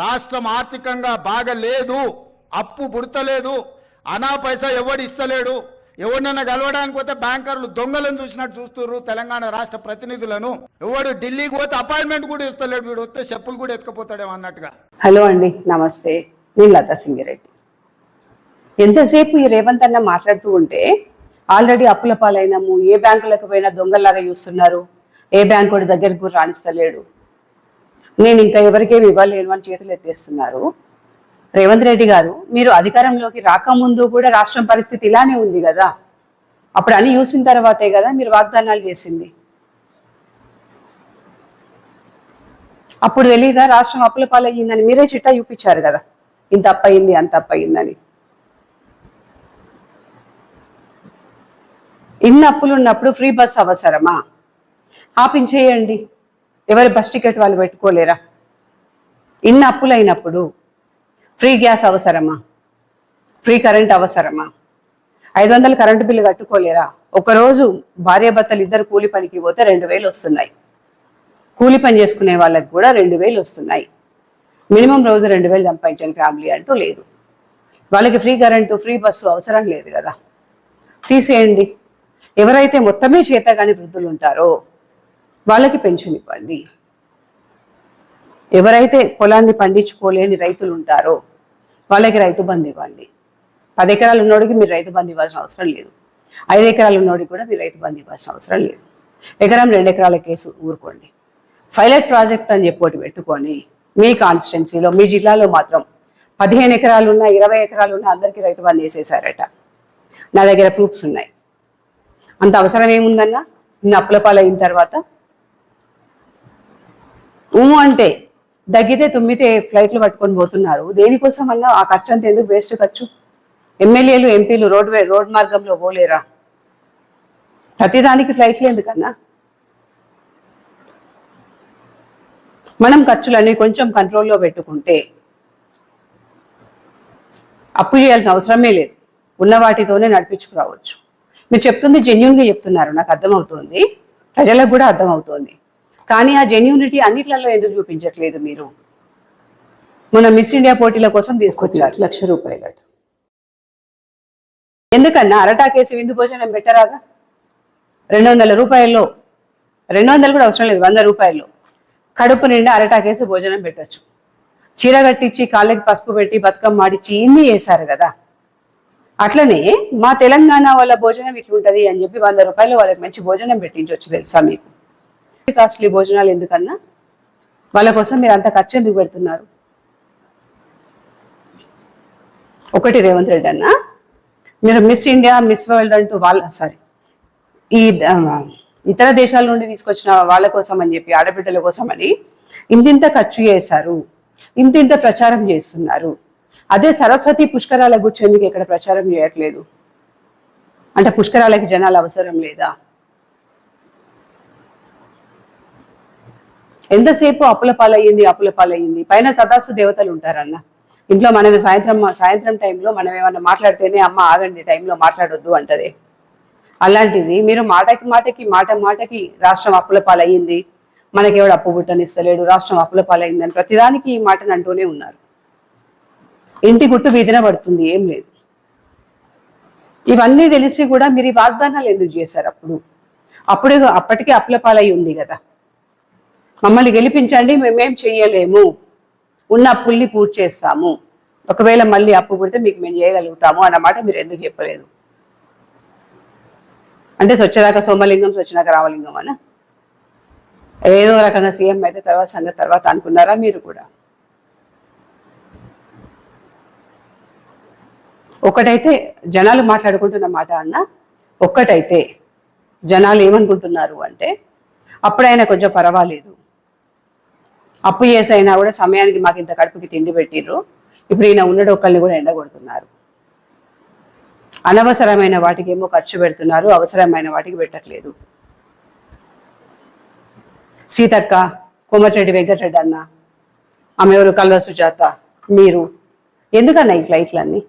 రాష్ట్రం ఆర్థికంగా బాగలేదు అప్పు పుడతలేదు అనా పైసా ఎవడు ఇస్తలేడు ఎవరినైనా కలవడానికి పోతే బ్యాంకర్లు దొంగలను చూసినట్టు చూస్తున్నారు తెలంగాణ రాష్ట్ర ప్రతినిధులను. ఎవడు ఢిల్లీకి పోతే అపాయింట్మెంట్ కూడా ఇస్తలేడు వీడు వస్తే చెప్పులు కూడా ఎత్తుకపోతాడేమో అన్నట్టుగా. హలో అండి నమస్తే. నేను లతా సింగిరెడ్డి. ఎంతసేపు ఈ రేవంత్ అన్న మాట్లాడుతూ ఉంటే ఆల్రెడీ అప్పుల పాలైనాము ఏ బ్యాంకులకు పోయినా దొంగలాగా చూస్తున్నారు ఏ బ్యాంకు దగ్గరకు రాణిస్తలేడు. నేను ఇంకా ఎవరికేమి ఇవ్వలేను అని చేతులు ఎత్తేస్తున్నారు. రేవంత్ రెడ్డి గారు మీరు అధికారంలోకి రాకముందు కూడా రాష్ట్రం పరిస్థితి ఇలానే ఉంది కదా? అప్పుడు అని చూసిన తర్వాతే కదా మీరు వాగ్దానాలు చేసింది? అప్పుడు తెలియదా రాష్ట్రం అప్పుల పాలయ్యిందని? మీరే చిట్టా చూపించారు కదా. ఇంత అప్పయింది అంత అప్పయిందని ఇన్ని అప్పులు ఉన్నప్పుడు ఫ్రీ బస్ అవసరమా? ఆపించేయండి. ఎవరి బస్ టికెట్ వాళ్ళు పెట్టుకోలేరా? ఇన్ని అప్పులైనప్పుడు ఫ్రీ గ్యాస్ అవసరమా? ఫ్రీ కరెంట్ అవసరమా? ఐదు వందలు కరెంటు బిల్లు కట్టుకోలేరా? ఒకరోజు భార్యాభర్తలు ఇద్దరు కూలి పనికి పోతే రెండు వేలు వస్తున్నాయి. కూలి పని చేసుకునే వాళ్ళకి కూడా రెండు వేలు వస్తున్నాయి. మినిమం రోజు రెండు వేలు సంపాదించిన ఫ్యామిలీ అంటూ లేదు. వాళ్ళకి ఫ్రీ కరెంటు ఫ్రీ బస్సు అవసరం లేదు కదా. తీసేయండి. ఎవరైతే మొత్తమే చేతగాని వృద్ధులు ఉంటారో వాళ్ళకి పెన్షన్ ఇవ్వండి. ఎవరైతే పొలాన్ని పండించుకోలేని రైతులు ఉంటారో వాళ్ళకి రైతు బంధు ఇవ్వండి. పది ఎకరాలు ఉన్నోడికి మీరు రైతు బంధు ఇవ్వాల్సిన అవసరం లేదు. ఐదు ఎకరాలు ఉన్నోడికి కూడా మీరు రైతు బంధు ఇవ్వాల్సిన అవసరం లేదు. ఎకరం రెండు ఎకరాల కేసు ఊరుకోండి. పైలట్ ప్రాజెక్ట్ అని చెప్పి ఒకటి పెట్టుకొని మీ కాన్స్టిట్యున్సీలో మీ జిల్లాలో మాత్రం పదిహేను ఎకరాలు ఉన్న ఇరవై ఎకరాలు ఉన్న అందరికీ రైతు బంధు వేసేసారట నా దగ్గర ప్రూఫ్స్ ఉన్నాయి. అంత అవసరం ఏముందన్నా? ఇన్ని అప్పుల పాలైన తర్వాత ఊ అంటే దగ్గితే తుమ్మితే ఫ్లైట్లు పట్టుకొని పోతున్నారు. దేనికోసం అన్నా ఆ ఖర్చు అంత ఎందుకు వేస్ట్ ఖర్చు? ఎమ్మెల్యేలు ఎంపీలు రోడ్ వే రోడ్ మార్గంలో పోలేరా? ప్రతిదానికి ఫ్లైట్లు ఎందుకన్నా? మనం ఖర్చులన్నీ కొంచెం కంట్రోల్లో పెట్టుకుంటే అప్పు చేయాల్సిన అవసరమే లేదు. ఉన్న వాటితోనే నడిపించుకురావచ్చు. మీరు చెప్తుంది జెన్యున్గా చెప్తున్నారు. నాకు అర్థమవుతోంది. ప్రజలకు కూడా అర్థమవుతోంది. కానీ ఆ జెన్యూనిటీ అన్నిట్లలో ఎందుకు చూపించట్లేదు మీరు? మన మిస్ ఇండియా పోటీల కోసం తీసుకొచ్చారు. లక్ష రూపాయలట ఎందుకన్నా అరటాకేసి విందు భోజనం పెట్టరాదా? రెండు వందల రూపాయల్లో రెండు వందలు కూడా అవసరం లేదు వంద రూపాయల్లో. కడుపు నిండా అరటాకేసి భోజనం పెట్టొచ్చు. చీర కట్టించి కాళ్ళకి పసుపు పెట్టి బతుకమ్మ ఆడిచ్చి ఇన్ని వేశారు కదా. అట్లనే మా తెలంగాణ వాళ్ళ భోజనం ఇట్లుంటది అని చెప్పి వంద రూపాయలు వాళ్ళకి మంచి భోజనం పెట్టించవచ్చు తెలుసా మీకు? కాస్ట్లీ భోజనాలు ఎందుకన్నా? వాళ్ళ కోసం మీరు అంత ఖర్చు ఎందుకు పెడుతున్నారు? ఒకటి రేవంత్ రెడ్డి అన్న మీరు మిస్ ఇండియా మిస్ వరల్డ్ అంటూ వాళ్ళ సారీ ఈ ఇతర దేశాల నుండి తీసుకొచ్చిన వాళ్ళ కోసం అని చెప్పి ఆడబిడ్డల కోసం అని ఇంతింత ఖర్చు చేశారు ఇంతింత ప్రచారం చేస్తున్నారు. అదే సరస్వతి పుష్కరాల గురించి ఎందుకు ఇక్కడ ప్రచారం చేయట్లేదు? అంటే పుష్కరాలకి జనాలు అవసరం లేదా? ఎంతసేపు అప్పుల పాలయ్యింది అప్పుల పాలయ్యింది? పైన తదాస్తు దేవతలు ఉంటారన్న. ఇంట్లో మనం సాయంత్రం సాయంత్రం టైంలో మనం ఏమన్నా మాట్లాడితేనే అమ్మ ఆగండి టైంలో మాట్లాడొద్దు అంటది. అలాంటిది మీరు మాటకి మాటకి మాట మాటకి రాష్ట్రం అప్పుల పాలయ్యింది. మనకి ఎవడు అప్పు బుట్టనిస్తలేడు రాష్ట్రం అప్పుల పాలయ్యిందని ప్రతిదానికి ఈ మాటను అంటూనే ఉన్నారు. ఇంటి గుట్టు వీధిన పడుతుంది ఏం లేదు. ఇవన్నీ తెలిసి కూడా మీరు ఈ వాగ్దానాలు ఎందుకు చేశారు అప్పుడు? అప్పుడు అప్పటికే అప్పుల పాలయ్యి ఉంది కదా. మమ్మల్ని గెలిపించండి మేమేం చెయ్యలేము. ఉన్న అప్పుల్ని పూర్తి చేస్తాము ఒకవేళ మళ్ళీ అప్పు పుడితే మీకు మేము చేయగలుగుతాము అన్నమాట మీరు ఎందుకు చెప్పలేదు? అంటే స్వచ్ఛదాక సోమలింగం స్వచ్ఛదాక రామలింగం అన? ఏదో రకంగా సీఎం అయితే తర్వాత సంగతి తర్వాత అనుకున్నారా మీరు కూడా? ఒకటైతే జనాలు మాట్లాడుకుంటున్న మాట అన్న ఒక్కటైతే జనాలు ఏమనుకుంటున్నారు అంటే అప్పుడైనా కొంచెం పర్వాలేదు. అప్పు చేసైనా కూడా సమయానికి మాకు ఇంత కడుపుకి తిండి పెట్టిర్రు. ఇప్పుడు ఈయన ఉన్నడు ఒకళ్ళని కూడా ఎండగొడుతున్నారు. అనవసరమైన వాటికి ఏమో ఖర్చు పెడుతున్నారు అవసరమైన వాటికి పెట్టట్లేదు. సీతక్క కోమటిరెడ్డి వెంకటరెడ్డి అన్న ఆమె ఎవరు? కల్వ సుజాత మీరు. ఎందుకన్నా ఈ ఫ్లైట్లన్నీ?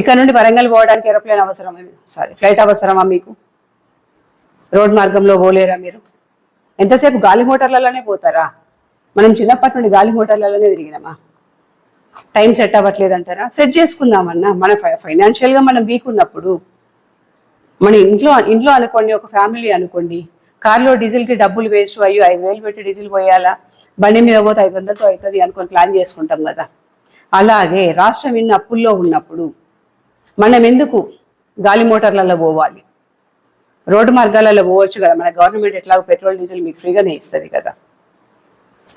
ఇక్కడ నుండి వరంగల్ పోవడానికి ఏరోప్లేన్ అవసరమా? సారీ ఫ్లైట్ అవసరమా మీకు? రోడ్ మార్గంలో పోలేరా మీరు? ఎంతసేపు గాలి మోటార్లలోనే పోతారా? మనం చిన్నప్పటి నుండి గాలి మోటార్లలోనే తిరిగినామా? టైం సెట్ అవ్వట్లేదు అంటారా సెట్ చేసుకుందామన్నా? మన ఫైనాన్షియల్గా మనం వీక్ ఉన్నప్పుడు మన ఇంట్లో ఇంట్లో అనుకోండి ఒక ఫ్యామిలీ అనుకోండి కార్లో డీజిల్కి డబ్బులు వేస్ట్ అయ్యో ఐదు వేలు పెట్టి డీజిల్ పోయాలా? బండి మీద పోతే ఐదు వందలతో అవుతుంది అనుకొని ప్లాన్ చేసుకుంటాం కదా. అలాగే రాష్ట్రం ఇన్ని అప్పుల్లో ఉన్నప్పుడు మనం ఎందుకు గాలి మోటార్లలో పోవాలి? రోడ్డు మార్గాలలో పోవచ్చు కదా. మన గవర్నమెంట్ ఎట్లాగో పెట్రోల్ డీజిల్ మీకు ఫ్రీగానే ఇస్తుంది కదా.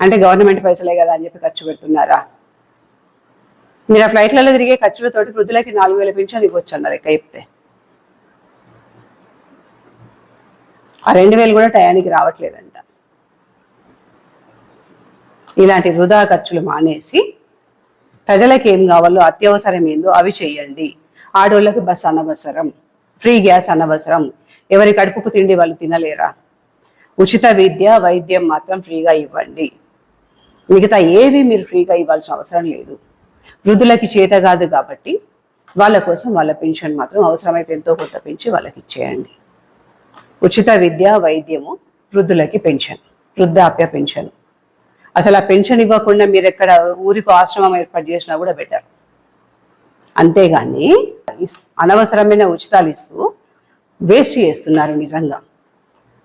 అంటే గవర్నమెంట్ పైసలే కదా అని చెప్పి ఖర్చు పెడుతున్నారా? మీరు ఆ ఫ్లైట్లలో తిరిగే ఖర్చులతోటి వృద్ధులకి నాలుగు వేల పింఛన్ ఇవ్వచ్చు అన్నారు లెక్క చెప్తే. ఆ రెండు వేలు కూడా టయానికి రావట్లేదంట. ఇలాంటి వృధా ఖర్చులు మానేసి ప్రజలకు ఏం కావాలో అత్యవసరం ఏందో అవి చేయండి. ఆడోళ్ళకి బస్ అనవసరం ఫ్రీ గ్యాస్ అనవసరం ఎవరి కడుపుకు తిండి వాళ్ళు తినలేరా? ఉచిత విద్య వైద్యం మాత్రం ఫ్రీగా ఇవ్వండి. మిగతా ఏవి మీరు ఫ్రీగా ఇవ్వాల్సిన అవసరం లేదు. వృద్ధులకి చేత కాదు కాబట్టి వాళ్ళ కోసం వాళ్ళ పెన్షన్ మాత్రం అవసరమైతే ఎంతో కొంత పెంచి వాళ్ళకి ఇచ్చేయండి. ఉచిత విద్య వైద్యము వృద్ధులకి పెన్షన్ వృద్ధాప్య పెన్షన్. అసలు ఆ పెన్షన్ ఇవ్వకుండా మీరు ఎక్కడ ఊరికి ఆశ్రమం ఏర్పాటు చేసినా కూడా బెటర్. అంతేగాని అనవసరమైన ఉచితాలు ఇస్తూ వేస్ట్ చేస్తున్నారు నిజంగా.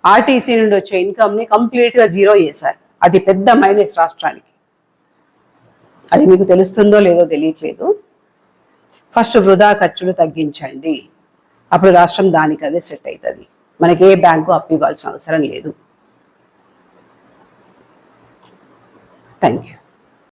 ఆర్టీసీ నుండి వచ్చే ఇన్కమ్ని కంప్లీట్గా జీరో చేశారు. అది పెద్ద మైనస్ రాష్ట్రానికి. అది మీకు తెలుస్తుందో లేదో తెలియట్లేదు. ఫస్ట్ వృధా ఖర్చులు తగ్గించండి. అప్పుడు రాష్ట్రం దానికి అదే సెట్ అవుతుంది. మనకి ఏ బ్యాంకు అప్పు ఇవ్వాల్సిన అవసరం లేదు. Thank you